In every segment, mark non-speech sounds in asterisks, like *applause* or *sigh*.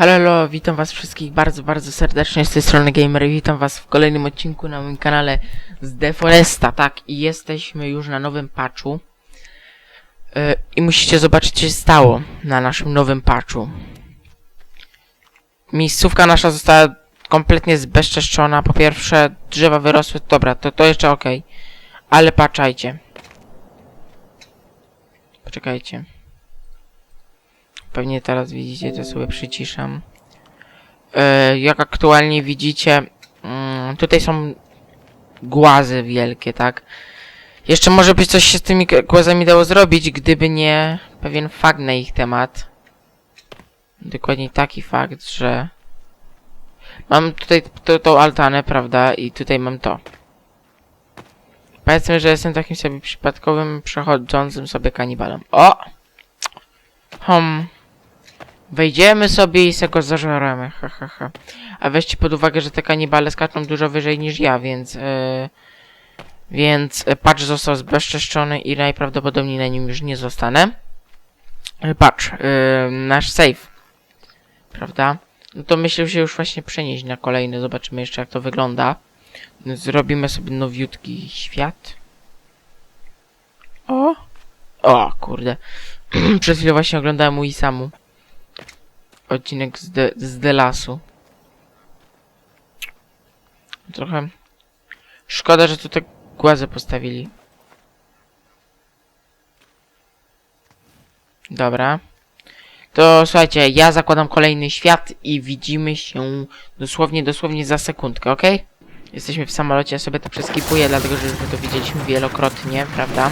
Halo, witam was wszystkich bardzo, bardzo serdecznie z tej strony Gamer witam was w kolejnym odcinku na moim kanale z Deforesta, tak, i jesteśmy już na nowym patchu. Yy, i musicie zobaczyć co się stało na naszym nowym patchu. Miejscówka nasza została kompletnie zbezczeszczona, po pierwsze drzewa wyrosły, dobra, to, to jeszcze okej, ale patrzajcie. Poczekajcie. Pewnie teraz widzicie, to sobie przyciszam. E, jak aktualnie widzicie, mm, tutaj są głazy wielkie, tak? Jeszcze może być coś się z tymi głazami dało zrobić, gdyby nie pewien fakt na ich temat. Dokładnie taki fakt, że mam tutaj tą altanę, prawda? I tutaj mam to. Powiedzmy, że jestem takim sobie przypadkowym, przechodzącym sobie kanibalem. O! Hmm. Wejdziemy sobie i se go zażeremy, ha, ha, ha. A weźcie pod uwagę, że te kanibale skaczą dużo wyżej niż ja, więc... Yy, więc e, patch został zbezczeszczony i najprawdopodobniej na nim już nie zostanę. E, Patch, yy, nasz save. Prawda? No to myślę się już właśnie przenieść na kolejny. Zobaczymy jeszcze jak to wygląda. Zrobimy sobie nowiutki świat. O! O, kurde. *clears throat* Przed chwilą właśnie oglądałem u Isamu odcinek z, de, z The Lasu. Trochę szkoda, że tu te głazy postawili. Dobra. To słuchajcie, ja zakładam kolejny świat i widzimy się dosłownie, dosłownie za sekundkę, ok? Jesteśmy w samolocie, ja sobie to przeskipuję, dlatego że już to widzieliśmy wielokrotnie, prawda?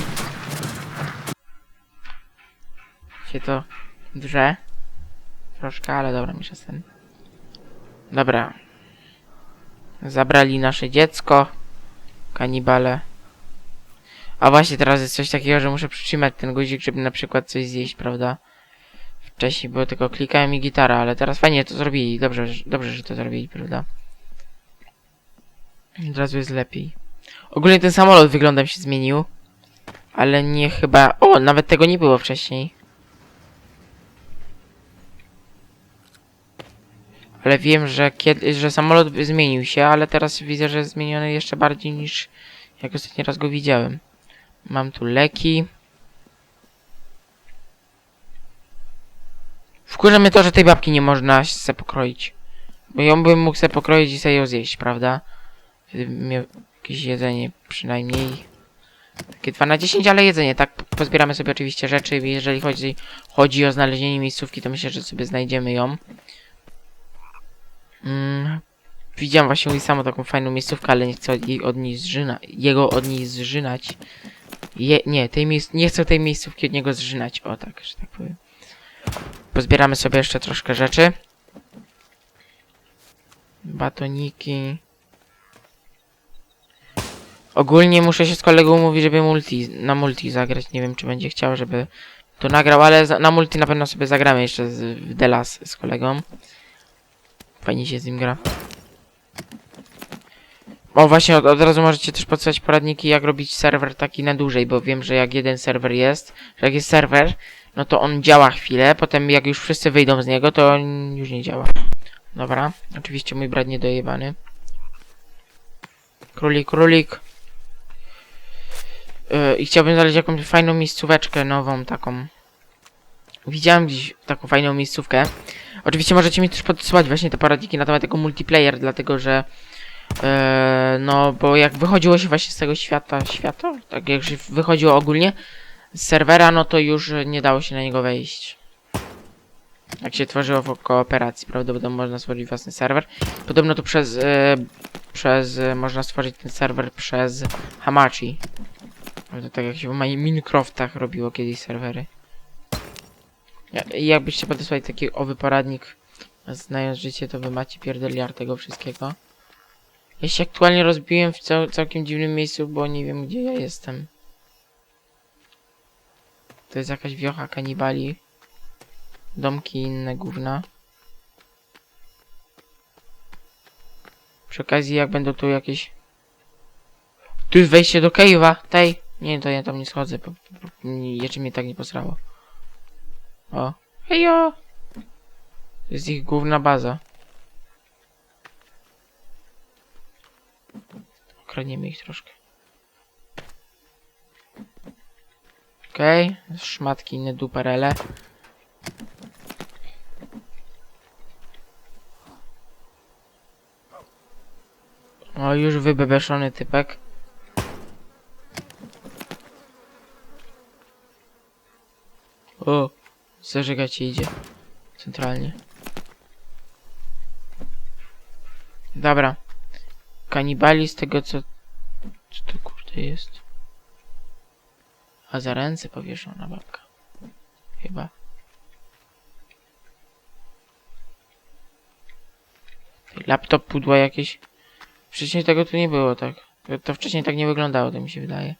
Się to drze. Troszkę, ale dobra, mi się ten. Dobra. Zabrali nasze dziecko. Kanibale. A właśnie teraz jest coś takiego, że muszę przytrzymać ten guzik, żeby na przykład coś zjeść, prawda? Wcześniej było tylko klikałem i gitara, ale teraz fajnie to zrobili. Dobrze, dobrze, że to zrobili, prawda? Od razu jest lepiej. Ogólnie ten samolot wyglądem się zmienił. Ale nie chyba... O, nawet tego nie było wcześniej. Ale wiem, że kiedy, że samolot zmienił się, ale teraz widzę, że jest zmieniony jeszcze bardziej niż jak ostatni raz go widziałem. Mam tu leki. Wkurza mnie to, że tej babki nie można se pokroić. Bo ją bym mógł se pokroić i sobie ją zjeść, prawda? Gdybym miał jakieś jedzenie przynajmniej. Takie 2 na 10, ale jedzenie, tak? Pozbieramy sobie oczywiście rzeczy. Jeżeli chodzi, chodzi o znalezienie miejscówki, to myślę, że sobie znajdziemy ją. Mm, widziałem właśnie i samo taką fajną miejscówkę, ale nie chcę jej od niej zżyna, jego od niej zżynać. Je, nie, tej miejsc nie chcę tej miejscówki od niego zżynać. O tak, że tak powiem. Pozbieramy sobie jeszcze troszkę rzeczy. Batoniki. Ogólnie muszę się z kolegą umówić, żeby multi, na multi zagrać. Nie wiem, czy będzie chciał, żeby to nagrał, ale za, na multi na pewno sobie zagramy jeszcze z, w Delas z kolegą. Fajnie się z nim gra. O, właśnie od, od razu możecie też podstać poradniki, jak robić serwer taki na dłużej, bo wiem, że jak jeden serwer jest, że jak jest serwer, no to on działa chwilę, potem jak już wszyscy wyjdą z niego, to on już nie działa. Dobra, oczywiście mój brat niedojebany. Królik, królik. Yy, I chciałbym znaleźć jakąś fajną miejscóweczkę nową, taką. Widziałem gdzieś taką fajną miejscówkę. Oczywiście możecie mi też podsyłać właśnie te poradniki na temat tego multiplayer, dlatego że e, no, bo jak wychodziło się właśnie z tego świata, świata? Tak jak się wychodziło ogólnie z serwera, no to już nie dało się na niego wejść. Jak się tworzyło w kooperacji, prawdopodobnie można stworzyć własny serwer. Podobno tu przez, e, przez, e, można stworzyć ten serwer przez Hamachi. Ale to tak jak się w Mi- Minecraftach robiło kiedyś serwery. Ja- Jakbyście podesłali taki owy poradnik, znając życie, to wy macie pierdeliard tego wszystkiego. Ja się aktualnie rozbiłem w cał całkiem dziwnym miejscu, bo nie wiem gdzie ja jestem. To jest jakaś wiocha kanibali. Domki inne gówna. Przy okazji jak będą tu jakieś Tu jest wejście do cave'a, tej. Nie, to ja tam nie schodzę, po, po, jeszcze mnie tak nie posrało. O, hejo! To jest ich główna baza. Okradniemy ich troszkę. Okej, okay. szmatki, inne duperele. O, już wybebeszony typek. O, zażegać się idzie. Centralnie. Dobra. Kanibali z tego co... Co to kurde jest? A za ręce powieszona babka. Chyba. Laptop, pudła jakieś. Wcześniej tego tu nie było, tak. To wcześniej tak nie wyglądało, to mi się wydaje.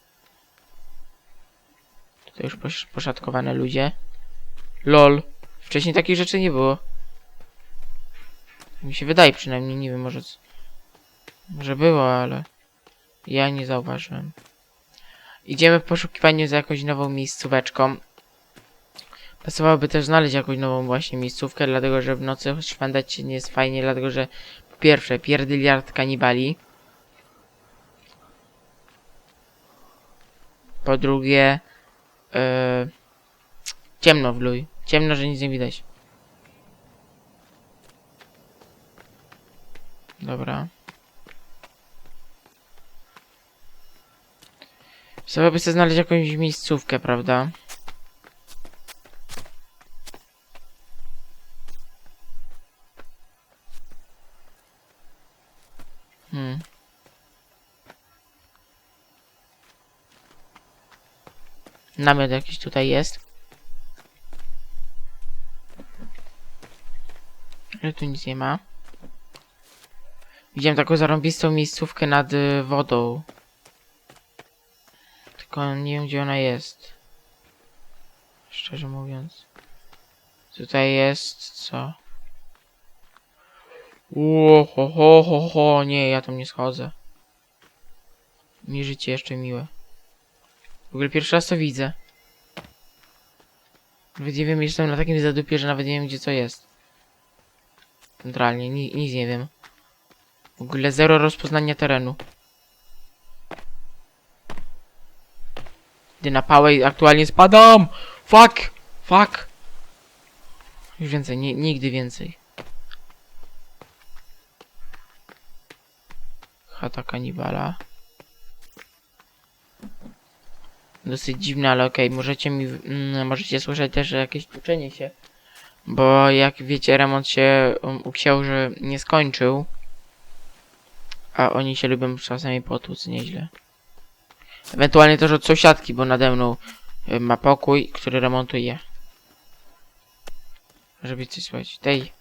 Tutaj już posz, poszatkowane ludzie. LOL. Wcześniej takich rzeczy nie było. Mi się wydaje przynajmniej, nie wiem, może... Może było, ale... Ja nie zauważyłem. Idziemy w poszukiwaniu za jakąś nową miejscóweczką. Pasowałoby też znaleźć jakąś nową właśnie miejscówkę, dlatego że w nocy szwendać się nie jest fajnie, dlatego że po pierwsze pierdyliard kanibali. Po drugie yy, ciemno w luj. Ciemno, że nic nie widać. Dobra. Trzeba by sobie znaleźć jakąś miejscówkę, prawda? Namiot jakiś tutaj jest. Ale tu nic nie ma. Widziałem taką zarąbistą miejscówkę nad y, wodą. Tylko nie wiem gdzie ona jest. Szczerze mówiąc. Tutaj jest co? Ło, ho, ho, ho, ho, nie, ja tam nie schodzę. Mi życie jeszcze miłe. W ogóle pierwszy raz to widzę. Nawet nie wiem, jestem na takim zadupie, że nawet nie wiem gdzie co jest. Centralnie, ni nic nie wiem. W ogóle zero rozpoznania terenu. Gdy na pałę aktualnie spadam! Fuck! Fuck! Już więcej, nie, nigdy więcej. Chata kanibala. Dosyć dziwne, ale okej, możecie mi, mm, możecie słyszeć też jakieś tłuczenie się. Bo jak wiecie, remont się um, u księży nie skończył. A oni się lubią czasami potłuc nieźle. Ewentualnie też od sąsiadki, bo nade mną y, ma pokój, który remontuje. Żeby coś słychać. Tej.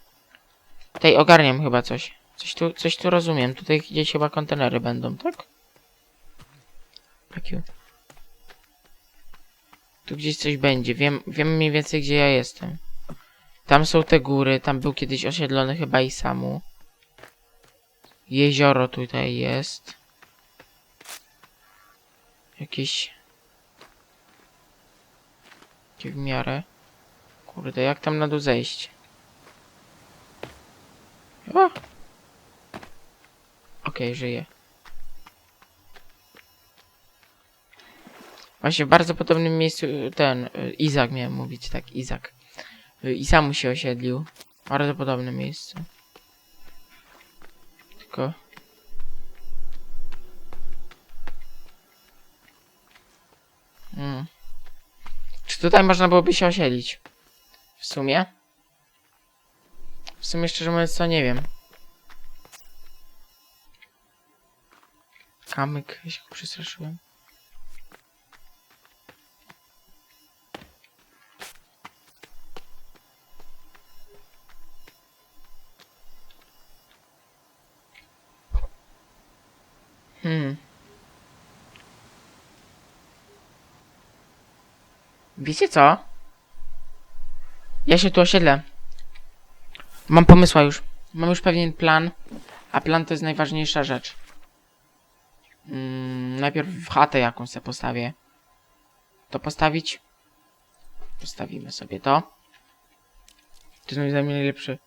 Tej ogarniam chyba coś. Coś tu, coś tu rozumiem. Tutaj gdzieś chyba kontenery będą, tak? Tak. you. Tu gdzieś coś będzie. Wiem, wiem mniej więcej gdzie ja jestem. Tam są te góry. Tam był kiedyś osiedlony chyba i samu. Jezioro tutaj jest. Jakieś... Takie w miarę. Kurde, jak tam na dół zejść? Okej, żyje. Właśnie w bardzo podobnym miejscu y, ten y, Izak miałem mówić, tak, Izak. Y, I sam się osiedlił. Bardzo podobnym miejscu. Tylko. Mm. Czy tutaj można byłoby się osiedlić? W sumie? W sumie szczerze mówiąc to nie wiem. Kamyk, ja się przestraszyłem. Wiecie co? Ja się tu osiedlę. Mam pomysła już. Mam już pewien plan, a plan to jest najważniejsza rzecz. Mm, najpierw w chatę jakąś sobie postawię. To postawić? Postawimy sobie to. To jest moim zdaniem najlepszy.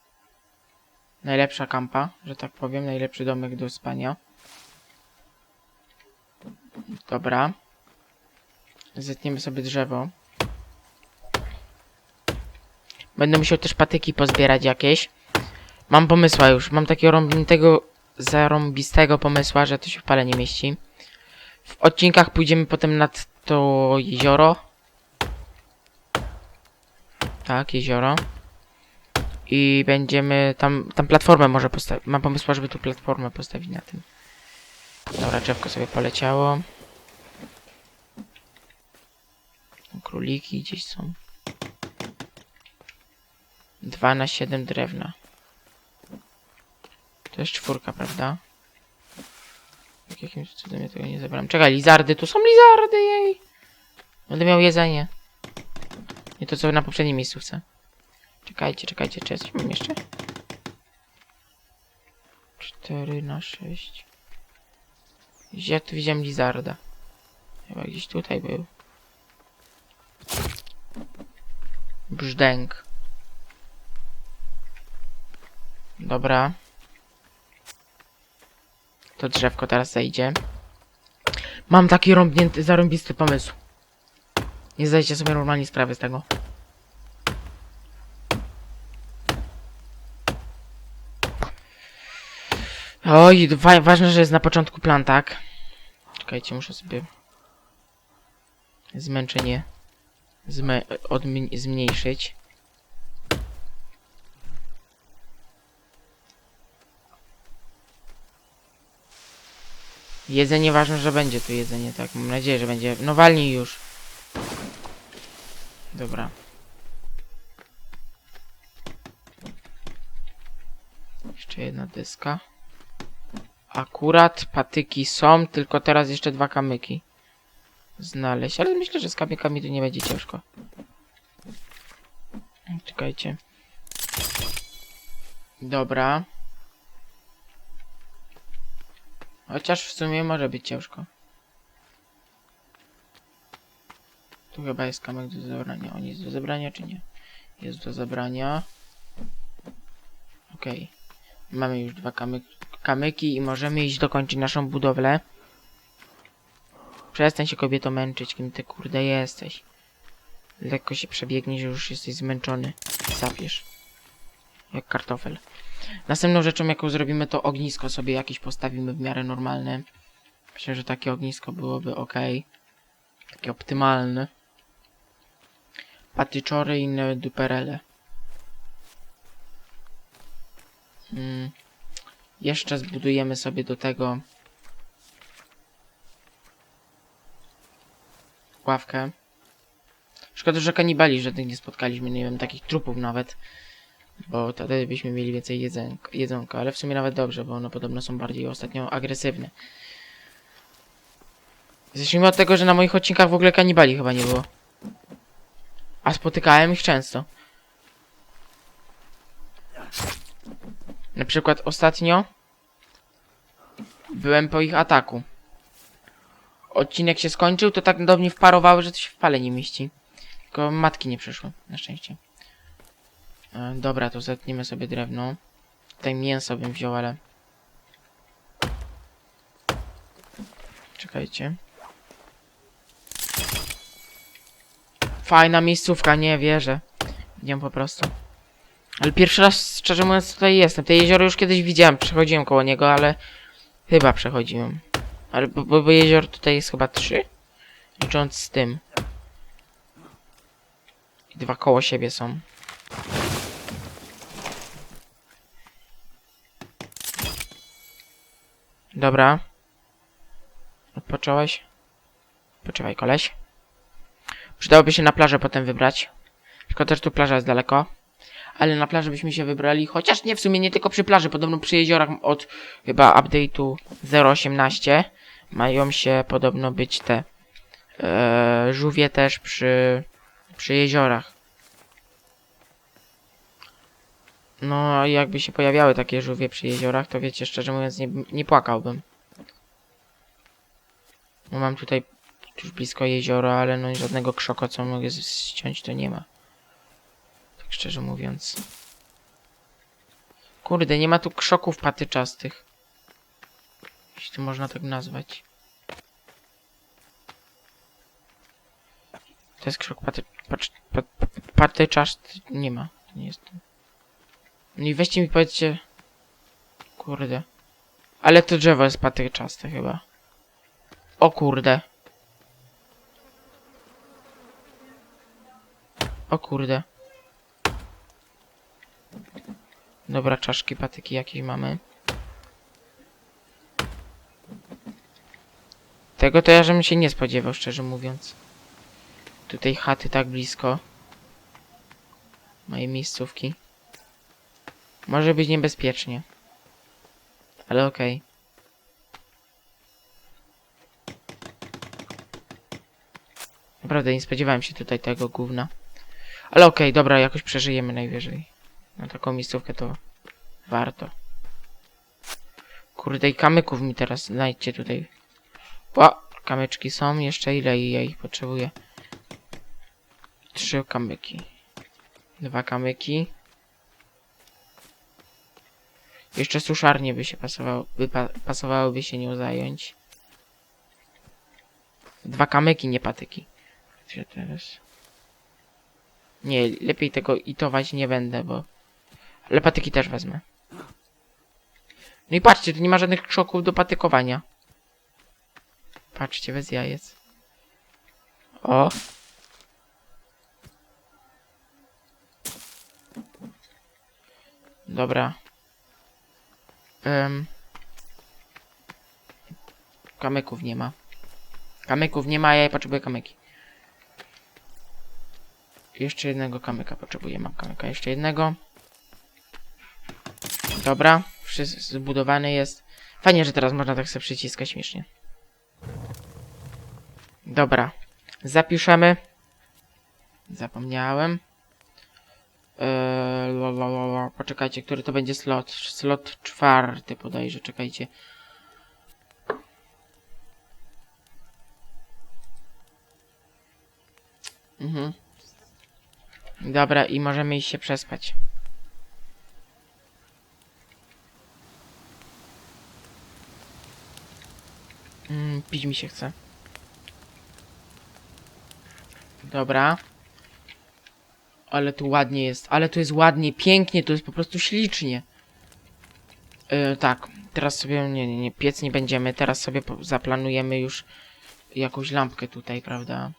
Najlepsza kampa, że tak powiem. Najlepszy domek do spania. Dobra. Zetniemy sobie drzewo. Będę musiał też patyki pozbierać jakieś. Mam pomysła już. Mam takiego rąbniętego, zarąbistego pomysła, że to się w pale nie mieści. W odcinkach pójdziemy potem nad to jezioro. Tak, jezioro. I będziemy tam, tam platformę może postawić. Mam pomysła, żeby tu platformę postawić na tym. Dobra, drzewko sobie poleciało. Króliki gdzieś są. 2 na 7 drewna. To jest czwórka, prawda? Jak jakimś cudem ja tego nie zabrałem. Czekaj, lizardy, tu są lizardy, jej! Będę miał jedzenie. Nie to co na poprzedniej miejscówce. Czekajcie, czekajcie, czy coś mam jeszcze? 4 na 6. Ja tu widziałem lizarda. Chyba gdzieś tutaj był. Brzdęk. Dobra. To drzewko teraz zejdzie. Mam taki rąbnięty, zarąbisty pomysł. Nie zdajcie sobie normalnie sprawy z tego. Oj, wa ważne, że jest na początku plan, tak? Czekajcie, muszę sobie zmęczenie zmniejszyć. Jedzenie ważne, że będzie tu jedzenie, tak? Mam nadzieję, że będzie. No walnij już. Dobra. Jeszcze jedna deska. Akurat patyki są, tylko teraz jeszcze dwa kamyki znaleźć, ale myślę, że z kamykami to nie będzie ciężko. Czekajcie. Dobra. Chociaż w sumie może być ciężko. Tu chyba jest kamek do zabrania. On jest do zabrania czy nie? Jest do zabrania. Okej. Mamy już dwa kamyk kamyki i możemy iść dokończyć naszą budowlę. Przestań się kobieto męczyć, kim ty kurde jesteś. Lekko się przebiegnie, że już jesteś zmęczony. Zapiesz. Jak kartofel. Następną rzeczą, jaką zrobimy, to ognisko sobie jakieś postawimy w miarę normalne. Myślę, że takie ognisko byłoby ok. Takie optymalne. Patyczory i inne duperele. Mm. Jeszcze zbudujemy sobie do tego ławkę. Szkoda, że kanibali żadnych nie spotkaliśmy, nie wiem, takich trupów nawet. Bo wtedy byśmy mieli więcej jedzonka, ale w sumie nawet dobrze, bo one podobno są bardziej ostatnio agresywne. Zacznijmy od tego, że na moich odcinkach w ogóle kanibali chyba nie było. A spotykałem ich często. Na przykład ostatnio byłem po ich ataku. Odcinek się skończył, to tak do mnie wparowały, że to się w pale nie mieści. Tylko matki nie przyszły, na szczęście. E, dobra, to zetniemy sobie drewno. Tutaj mięso bym wziął, ale... Czekajcie. Fajna miejscówka, nie wierzę. Idziemy po prostu. Ale pierwszy raz, szczerze mówiąc, tutaj jestem. Te jezioro już kiedyś widziałem, przechodziłem koło niego, ale... Chyba przechodziłem. Ale bo, bo, bo jezior tutaj jest chyba trzy? Licząc z tym. I dwa koło siebie są. Dobra. Odpocząłeś? Poczekaj, koleś. Przydałoby się na plażę potem wybrać. Szkoda, że tu plaża jest daleko. Ale na plaży byśmy się wybrali, chociaż nie w sumie nie tylko przy plaży, podobno przy jeziorach od chyba update'u 0.18 mają się podobno być te e, żółwie też przy, przy jeziorach. No, jakby się pojawiały takie żółwie przy jeziorach, to wiecie, szczerze mówiąc, nie, nie płakałbym. No mam tutaj już blisko jeziora, ale no żadnego krzoka, co mogę ściąć, to nie ma. Tak szczerze mówiąc. Kurde, nie ma tu krzoków patyczastych. Jeśli to można tak nazwać. To jest krzok paty... Patrz... Pat, patyczasty... Nie ma. To nie jest. No i weźcie mi powiedzcie... Kurde. Ale to drzewo jest patyczaste chyba. O kurde. O kurde. Dobra, czaszki, patyki jakieś mamy. Tego to ja żebym się nie spodziewał, szczerze mówiąc. Tutaj chaty tak blisko. Mojej miejscówki. Może być niebezpiecznie. Ale okej. Naprawdę nie spodziewałem się tutaj tego gówna. Ale okej, dobra, jakoś przeżyjemy najwyżej. Na taką miejscówkę to warto. Kurde, i kamyków mi teraz znajdźcie tutaj. O, kamyczki są. Jeszcze ile ja ich potrzebuję? Trzy kamyki. Dwa kamyki. Jeszcze suszarnie by się pasowało, by pa, pasowałoby się nią zająć. Dwa kamyki, nie patyki. Gdzie teraz? Nie, lepiej tego itować nie będę, bo... Ale patyki też wezmę. No i patrzcie, tu nie ma żadnych krzoków do patykowania. Patrzcie, bez jajec. O! Dobra. Um. Kamyków nie ma. Kamyków nie ma, ja potrzebuję kamyki. Jeszcze jednego kamyka potrzebuję. Mam kamyka jeszcze jednego. Dobra, wszystko zbudowany jest. Fajnie, że teraz można tak sobie przyciskać śmiesznie. Dobra, zapiszemy. Zapomniałem. Eee. Poczekajcie, który to będzie slot? Slot czwarty podajże, czekajcie. Mhm. Dobra, i możemy iść się przespać. Mm, pić mi się chce. Dobra. Ale tu ładnie jest, ale tu jest ładnie, pięknie, to jest po prostu ślicznie. Yy, tak, teraz sobie, nie, nie, nie, piec nie będziemy, teraz sobie zaplanujemy już jakąś lampkę tutaj, prawda?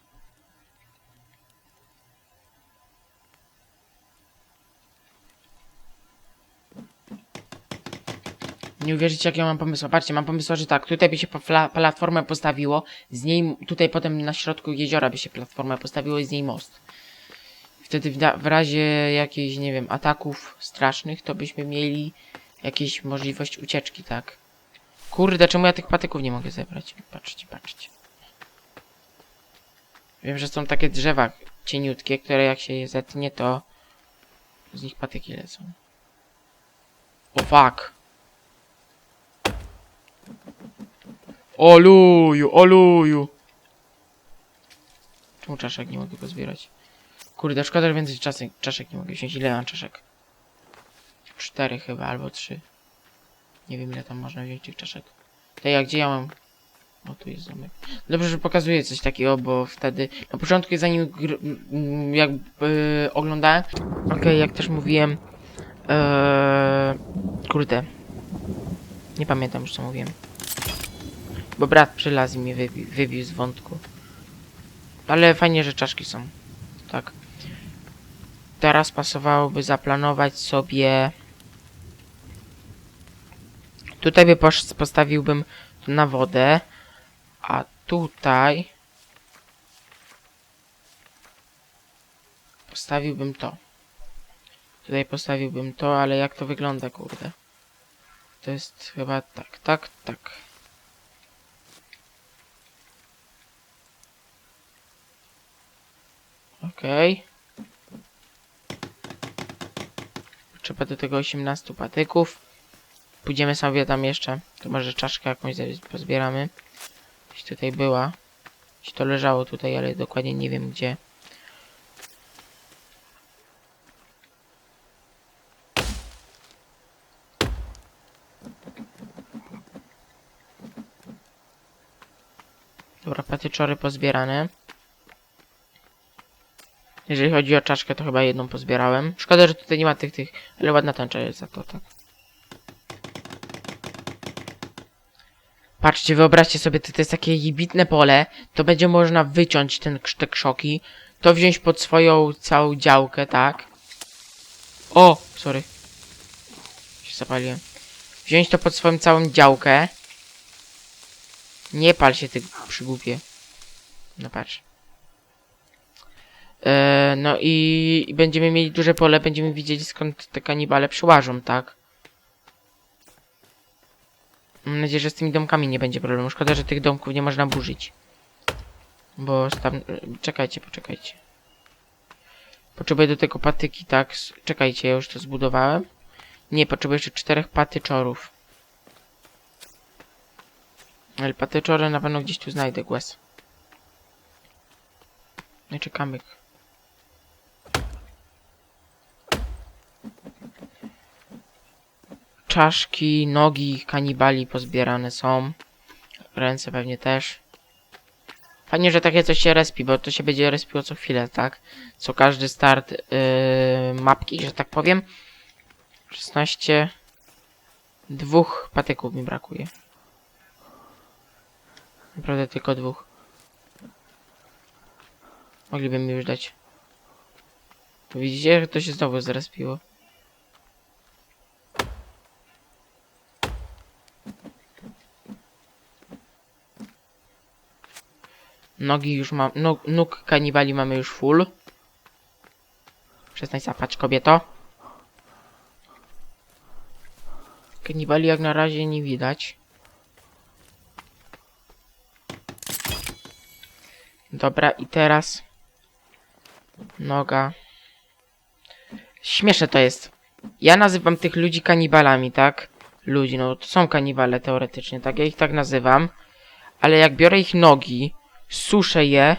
Nie uwierzycie, jak ja mam pomysł. Patrzcie, mam pomysł, że tak, tutaj by się pla- platformę postawiło, z niej, tutaj potem na środku jeziora by się platformę postawiło i z niej most. Wtedy w, w razie jakichś, nie wiem, ataków strasznych, to byśmy mieli jakieś możliwość ucieczki, tak? Kurde, czemu ja tych patyków nie mogę zebrać? Patrzcie, patrzcie. Wiem, że są takie drzewa cieniutkie, które jak się je zetnie, to z nich patyki lecą. O fuck. Oluju, oluju. Czemu czaszek nie mogę pozbierać? Kurde, szkoda, że więcej czasek, czaszek nie mogę wziąć. Ile mam czaszek? Cztery chyba, albo trzy. Nie wiem ile tam można wziąć tych czaszek. To ja gdzie ja mam? O, tu jest zamek. Dobrze, że pokazuję coś takiego, bo wtedy... Na początku, zanim gr... m, jakby oglądałem... Okej, jak też mówiłem... Eee... Kurde. Nie pamiętam już co mówiłem. Bo brat przylazł i mnie wybi wybił z wątku. Ale fajnie, że czaszki są. Tak. Teraz pasowałoby zaplanować sobie... Tutaj by postawiłbym na wodę. A tutaj... Postawiłbym to. Tutaj postawiłbym to, ale jak to wygląda, kurde. To jest chyba tak, tak, tak. Okej. Trzeba do tego 18 patyków. Pójdziemy sobie tam jeszcze. To może czaszkę jakąś pozbieramy. Gdzieś tutaj była. Gdzieś to leżało tutaj, ale dokładnie nie wiem gdzie. Dobra, patyczory pozbierane. Jeżeli chodzi o czaszkę, to chyba jedną pozbierałem. Szkoda, że tutaj nie ma tych, tych, ale ładna tęcza jest za to, tak. Patrzcie, wyobraźcie sobie, to, to jest takie jebitne pole, to będzie można wyciąć ten, te krzoki, to wziąć pod swoją całą działkę, tak? O, sorry. Się zapaliłem. Wziąć to pod swoją całą działkę. Nie pal się, ty przygłupie. No patrz. E, no i, będziemy mieli duże pole, będziemy widzieli skąd te kanibale przyłażą, tak? Mam nadzieję, że z tymi domkami nie będzie problemu. Szkoda, że tych domków nie można burzyć. Bo tam... Czekajcie, poczekajcie. Potrzebuję do tego patyki, tak? Czekajcie, ja już to zbudowałem. Nie, potrzebuję jeszcze czterech patyczorów. Ale patyczory na pewno gdzieś tu znajdę, głaz. No i Czaszki, nogi kanibali pozbierane są. Ręce pewnie też. Fajnie, że takie coś się respi, bo to się będzie respiło co chwilę, tak? Co każdy start yy, mapki, że tak powiem. 16. Dwóch patyków mi brakuje. Naprawdę tylko dwóch. Mogliby mi już dać. Widzicie, że to się znowu zrespiło. Nogi już mam, no, nóg kanibali mamy już full. Przestań sapać, kobieto. Kanibali jak na razie nie widać. Dobra, i teraz... Noga. Śmieszne to jest. Ja nazywam tych ludzi kanibalami, tak? Ludzi, no to są kanibale teoretycznie, tak? Ja ich tak nazywam. Ale jak biorę ich nogi, suszę je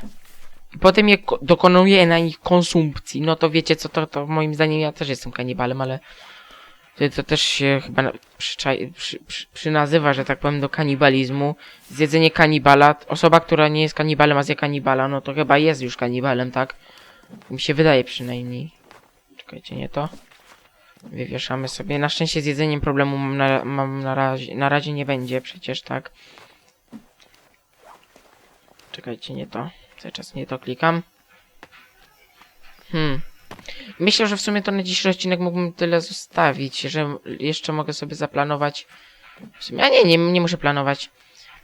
i potem je ko- dokonuję na nich konsumpcji, no to wiecie co, to, to moim zdaniem ja też jestem kanibalem, ale to, też się chyba przyczaj, przy, przy, przynazywa, że tak powiem, do kanibalizmu. Zjedzenie kanibala, osoba, która nie jest kanibalem, a zje kanibala, no to chyba jest już kanibalem, tak? Mi się wydaje przynajmniej. Czekajcie, nie to. Wywieszamy sobie. Na szczęście z jedzeniem problemu mam na, mam na, razie, na razie nie będzie przecież, tak? Czekajcie, nie to. Cały czas nie to klikam. Hmm. Myślę, że w sumie to na dzisiejszy odcinek mógłbym tyle zostawić, że jeszcze mogę sobie zaplanować. W sumie, a nie, nie, nie muszę planować.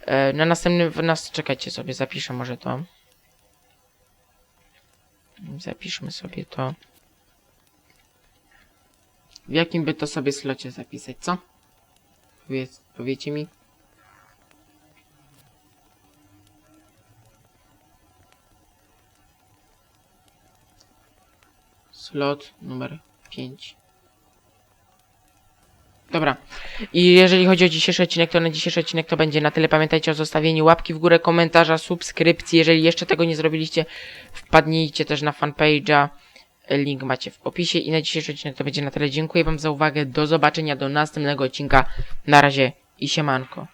E, na następnym, w nas, czekajcie sobie, zapiszę może to. Zapiszmy sobie to. W jakim by to sobie slocie zapisać, co? Powiedz, powiecie mi. Slot numer 5. Dobra. I jeżeli chodzi o dzisiejszy odcinek, to na dzisiejszy odcinek to będzie na tyle. Pamiętajcie o zostawieniu łapki w górę, komentarza, subskrypcji. Jeżeli jeszcze tego nie zrobiliście, wpadnijcie też na fanpage'a. Link macie w opisie i na dzisiejszy odcinek to będzie na tyle. Dziękuję wam za uwagę. Do zobaczenia do następnego odcinka. Na razie i siemanko.